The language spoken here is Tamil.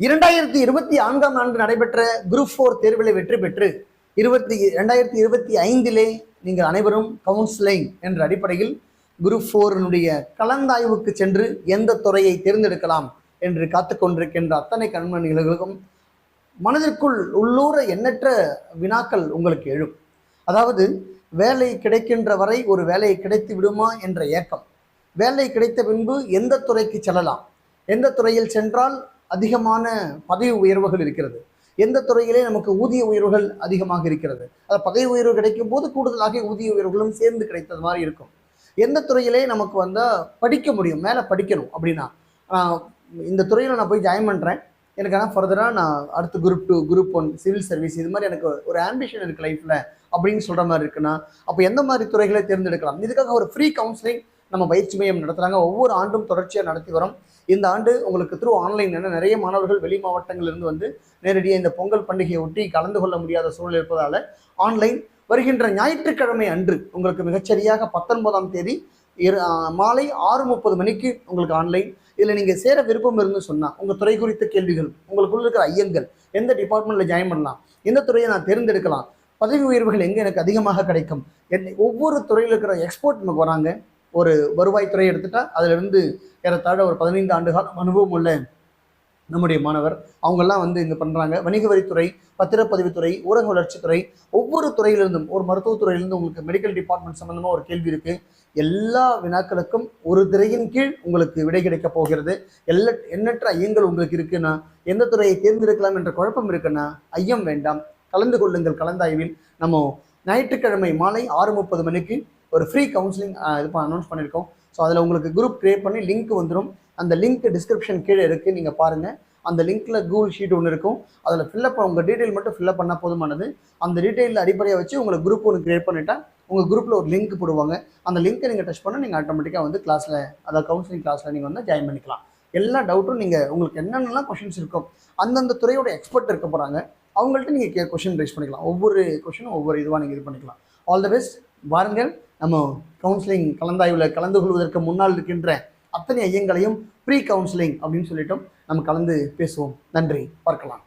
இரண்டாயிரத்தி இருபத்தி நான்காம் ஆண்டு நடைபெற்ற குரூப் ஃபோர் தேர்வில் வெற்றி பெற்று இருபத்தி இரண்டாயிரத்தி இருபத்தி ஐந்திலே நீங்கள் அனைவரும் கவுன்சிலிங் என்ற அடிப்படையில் குரூப் ஃபோரினுடைய கலந்தாய்வுக்கு சென்று எந்த துறையை தேர்ந்தெடுக்கலாம் என்று காத்து கொண்டிருக்கின்ற அத்தனை கண்மணிகளுக்கும் மனதிற்குள் உள்ளூர எண்ணற்ற வினாக்கள் உங்களுக்கு எழும். அதாவது வேலை கிடைக்கின்ற வரை ஒரு வேலை கிடைத்து விடுமா என்ற ஏக்கம். வேலை கிடைத்த பின்பு எந்த துறைக்கு செல்லலாம்? எந்த துறையில் சென்றால் அதிகமான பதவி உயர்வுகள் இருக்கிறது. எந்த துறையிலே நமக்கு ஊதிய உயர்வுகள் அதிகமாக இருக்கிறது? அது பதவி உயர்வு கிடைக்கும் போது கூடுதலாக ஊதிய உயர்வுகளும் சேர்ந்து கிடைத்தது மாதிரி இருக்கும். எந்த துறையிலே நமக்கு வந்தால் படிக்க முடியும் மேலே படிக்கணும் அப்படின்னா. இந்த துறையில் நான் போய் ஜாயின் பண்ணுறேன் எனக்கு ஆனால் ஃபர்தராக நான் அடுத்து group two group one civil service இது மாதிரி எனக்கு ஒரு ஆம்பிஷன் இருக்குது லைஃப்பில் அப்படின்னு சொல்கிற மாதிரி இருக்குன்னா அப்போ எந்த மாதிரி துறைகளை தேர்ந்தெடுக்கலாம்? இதுக்காக ஒரு ஃப்ரீ கவுன்சிலிங் நம்ம பயிற்சி மையம் நடத்துகிறாங்க ஒவ்வொரு ஆண்டும் தொடர்ச்சியாக நடத்தி வரோம். இந்த ஆண்டு உங்களுக்கு த்ரூ ஆன்லைன் என நிறைய மாணவர்கள் வெளி மாவட்டங்களிலிருந்து வந்து நேரடியாக இந்த பொங்கல் பண்டிகையை ஒட்டி கலந்து கொள்ள முடியாத சூழல் இருப்பதால் ஆன்லைன் வருகின்ற ஞாயிற்றுக்கிழமை அன்று உங்களுக்கு மிகச்சரியாக பத்தொன்பதாம் தேதி இரு மாலை ஆறு முப்பது மணிக்கு உங்களுக்கு ஆன்லைன் இதில் நீங்கள் சேர விருப்பம் இருந்து சொன்னால் உங்கள் துறை குறித்த கேள்விகள் உங்களுக்குள்ள இருக்கிற ஐயங்கள் எந்த டிபார்ட்மெண்ட்டில் ஜாயின் பண்ணலாம் எந்த துறையை நான் தேர்ந்தெடுக்கலாம் பதவி உயர்வுகள் எங்கே எனக்கு அதிகமாக கிடைக்கும் என்னை ஒவ்வொரு துறையில் இருக்கிற எக்ஸ்போர்ட் நமக்கு வராங்க. ஒரு வருவாய்த்துறை எடுத்துட்டா அதிலிருந்து ஏறத்தாழ ஒரு பதினைந்து ஆண்டு காலம் அனுபவம் உள்ள நம்முடைய மாணவர். அவங்கெல்லாம் வந்து இங்கே பண்ணுறாங்க வணிக வரித்துறை பத்திரப்பதிவுத்துறை ஊரக வளர்ச்சித்துறை ஒவ்வொரு துறையிலிருந்தும் ஒரு மருத்துவத்துறையிலிருந்து உங்களுக்கு மெடிக்கல் டிபார்ட்மெண்ட் சம்மந்தமாக ஒரு கேள்வி இருக்குது எல்லா வினாக்களுக்கும் ஒரு திரையின் கீழ் உங்களுக்கு விடை கிடைக்கப் போகிறது. எல்லா எண்ணற்ற ஐயங்கள் உங்களுக்கு இருக்குன்னா எந்த துறையை தேர்ந்தெடுக்கலாம் என்ற குழப்பம் இருக்குன்னா ஐயம் வேண்டாம். கலந்து கொள்ளுங்கள் கலந்தாய்வில். நம்ம ஞாயிற்றுக்கிழமை மாலை ஆறு முப்பது மணிக்கு ஒரு ஃப்ரீ கவுன்சிலிங் இது அனௌன்ஸ் பண்ணியிருக்கோம் ஸோ அதில் உங்களுக்கு குரூப் க்ரியேட் பண்ணி லிங்க் வந்துடும் அந்த லிங்க் டிஸ்கிரிப்ஷன் கீழே இருக்குது நீங்கள் பாருங்கள் அந்த லிங்க்கில் கூகுள் ஷீட் ஒன்று இருக்கும். அதில் ஃபில்லப் உங்கள் டீட்டெயில் மட்டும் ஃபில்லப் பண்ணால் போதுமானது. அந்த டீட்டெயிலில் அடிப்படையாக வச்சு உங்களுக்கு குரூப் ஒன்று க்ரியேட் பண்ணிட்டா உங்கள் குரூப்பில் ஒரு லிங்க் போடுவாங்க. அந்த லிங்க்கை நீங்கள் டச் பண்ணால் நீங்கள் ஆட்டோமேட்டிக்காக வந்து கிளாஸில் அதாவது கவுன்சிலிங் கிளாஸில் நீங்கள் வந்து ஜாயின் பண்ணிக்கலாம். எல்லா டவுட்டும் நீங்கள் உங்களுக்கு என்னென்னலாம் கொஷின்ஸ் இருக்கும் அந்தந்த துறையோட எக்ஸ்பர்ட் இருக்க போகிறாங்க அவங்கள்ட்ட நீங்கள் கே கொஷின் ரைஸ் பண்ணிக்கலாம். ஒவ்வொரு கொஷினும் ஒவ்வொரு இதுவாக நீங்கள் இது பண்ணிக்கலாம். ஆல் த பெஸ்ட் வாருங்கள். நம்ம கவுன்சிலிங் கலந்தாய்வில் கலந்து கொள்வதற்கு முன்னால் இருக்கின்ற அத்தனை ஐயங்களையும் ப்ரீ கவுன்சிலிங் அப்படின்னு சொல்லிட்டோம் நம்ம கலந்து பேசுவோம். நன்றி. பார்க்கலாம்.